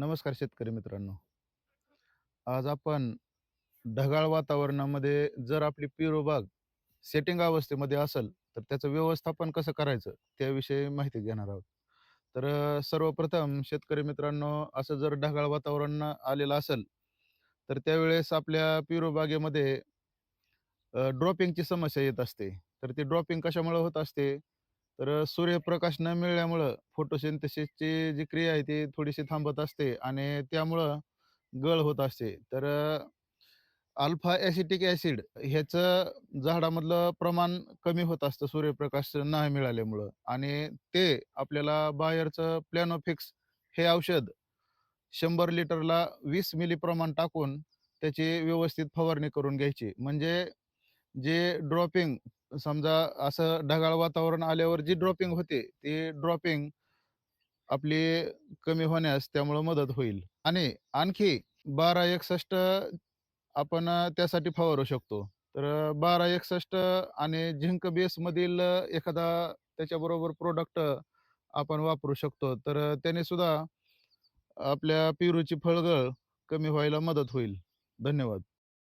नमस्कार शेतकरी मित्रांनो. आज आपण ढगाळ वातावरणामध्ये जर आपली पिरू बाग सेटिंग अवस्थेमध्ये असेल तर त्याचं व्यवस्थापन कसं करायचं त्याविषयी माहिती घेणार आहोत. तर सर्वप्रथम शेतकरी मित्रांनो असं जर ढगाळ वातावरण आलेलं असेल तर त्यावेळेस आपल्या पिरू बागेमध्ये ड्रॉपिंगची समस्या येत असते. तर ती ड्रॉपिंग कशामुळे होत असते? तर सूर्यप्रकाश न मिळाल्यामुळं फोटोसिंथेसिसची जी क्रिया आहे ती थोडीशी थांबत असते आणि त्यामुळं गळ होत असते. तर अल्फा ॲसिटिक ॲसिड ह्याचं झाडामधलं प्रमाण कमी होत असतं सूर्यप्रकाश नाही मिळाल्यामुळं. आणि ते आपल्याला बाहेरचं प्लॅनोफिक्स हे औषध शंभर लिटरला वीस मिली प्रमाण टाकून त्याची व्यवस्थित फवारणी करून घ्यायची. म्हणजे जे ड्रॉपिंग समजा असं ढगाळ वातावरण आल्यावर जी ड्रॉपिंग होते ती ड्रॉपिंग आपली कमी होण्यास त्यामुळं मदत होईल. आणि आणखी बारा एकसष्ट आपण त्यासाठी फवारू शकतो. तर बारा एकसष्ट आणि झिंक बेसमधील एखादा त्याच्याबरोबर प्रोडक्ट आपण वापरू शकतो. तर त्याने सुद्धा आपल्या पेरूची फळगळ कमी व्हायला मदत होईल. धन्यवाद.